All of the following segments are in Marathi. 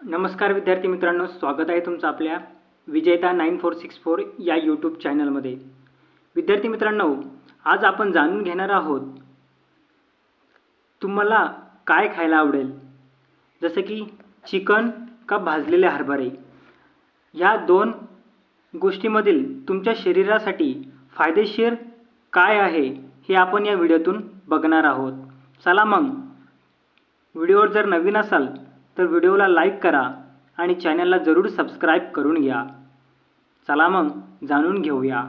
नमस्कार विद्यार्थी मित्रांनो स्वागत आहे तुमचं आपल्या विजेता नाईन फोर सिक्स फोर या यूट्यूब चॅनलमध्ये. विद्यार्थी मित्रांनो आज आपण जाणून घेणार आहोत तुम्हाला काय खायला आवडेल? जसं की चिकन का भाजलेले हरभरे? ह्या दोन गोष्टीमधील तुमच्या शरीरासाठी फायदेशीर काय आहे हे आपण या व्हिडिओतून बघणार आहोत. चला मग व्हिडिओवर जर नवीन असाल तर व्हिडिओला लाईक करा आणि चॅनलला जरूर सबस्क्राईब करून घ्या. चला मग जाणून घेऊया.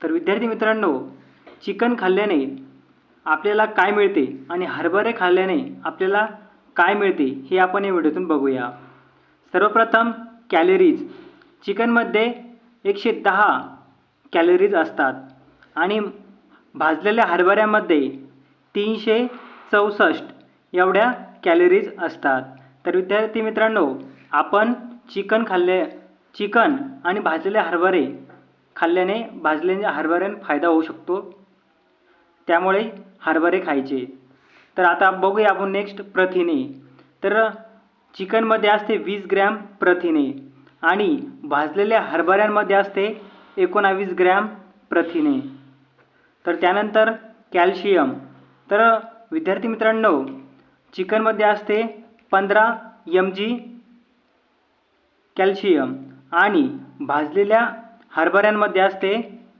तर विद्यार्थी मित्रांनो चिकन खाल्ल्याने आपल्याला काय मिळते आणि हरभरे खाल्ल्याने आपल्याला काय मिळते हे आपण या व्हिडिओतून बघूया. सर्वप्रथम कॅलरीज चिकनमध्ये एकशे दहा कॅलरीज असतात आणि भाजलेल्या हरभऱ्यामध्ये तीनशे चौसष्ट एवढ्या कॅलरीज असतात. तर विद्यार्थी मित्रांनो आपण चिकन खाल्ले चिकन आणि भाजलेले हरभरे खाल्ल्याने भाजलेल्या हरभऱ्याने फायदा होऊ शकतो. त्यामुळे हरभरे खायचे. तर आता बघूया आपण नेक्स्ट प्रथिने. तर चिकनमध्ये असते वीस ग्रॅम प्रथिने आणि भाजलेल्या हरभऱ्यांमध्ये असते एकोणावीस ग्रॅम प्रथिने. तर त्यानंतर कॅल्शियम. तर विद्यार्थी मित्रांनो चिकनमध्ये असते पंधरा एम जी कॅल्शियम आणि भाजलेल्या हरभऱ्यांमध्ये असते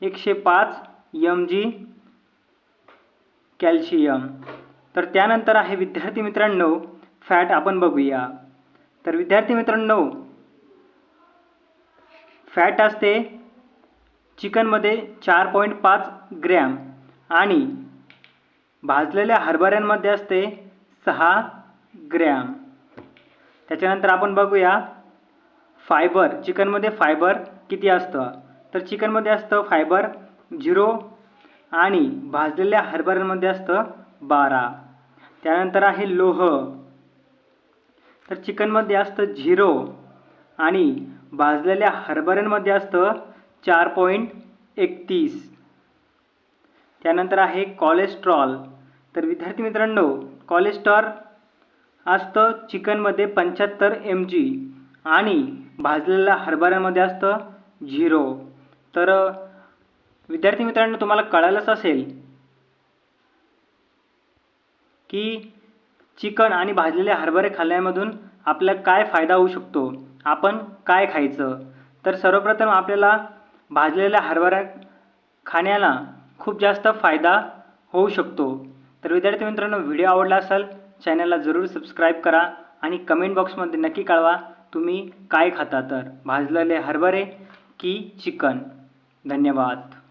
एकशे पाच एम जी कॅल्शियम तर त्यानंतर आहे विद्यार्थी मित्रांनो फॅट आपण बघूया. तर विद्यार्थी मित्रांनो फॅट असते चिकनमध्ये चार पॉईंट पाच ग्रॅम आणि भाजलेल्या हरभऱ्यांमध्ये असते सहा ग्रॅम. त्याच्यानंतर आपण बघूया फायबर चिकनमध्ये फायबर किती असतं? तर चिकनमध्ये असतं फायबर झिरो आणि भाजलेल्या हरभऱ्यांमध्ये असतं बारा. त्यानंतर आहे लोह. तर चिकनमध्ये असतं झिरो आणि भाजलेल्या हरभऱ्यांमध्ये असतं चार पॉईंट एकतीस. त्यानंतर आहे कोलेस्ट्रॉल तर विद्यार्थी मित्रांनो कोलेस्ट्रॉल असतं चिकनमध्ये पंच्याहत्तर एम जी आणि भाजलेल्या हरभऱ्यामध्ये असतं झिरो. तर विद्यार्थी मित्रांनो तुम्हाला कळालंच असेल की चिकन आणि भाजलेले हरभरे खाल्ल्यामधून आपल्याला काय फायदा होऊ शकतो? आपण काय खायचं? तर सर्वप्रथम आपल्याला भाजलेल्या हरभऱ्या खाण्याला खूप जास्त फायदा होऊ शकतो. तर विद्यार्थी मित्रांनो व्हिडिओ आवडला असेल चॅनलला जरूर सबस्क्राईब करा आणि कमेंट बॉक्समध्ये नक्की कळवा तुम्ही काय खाता तर. भाजलेले हरभरे की चिकन. धन्यवाद.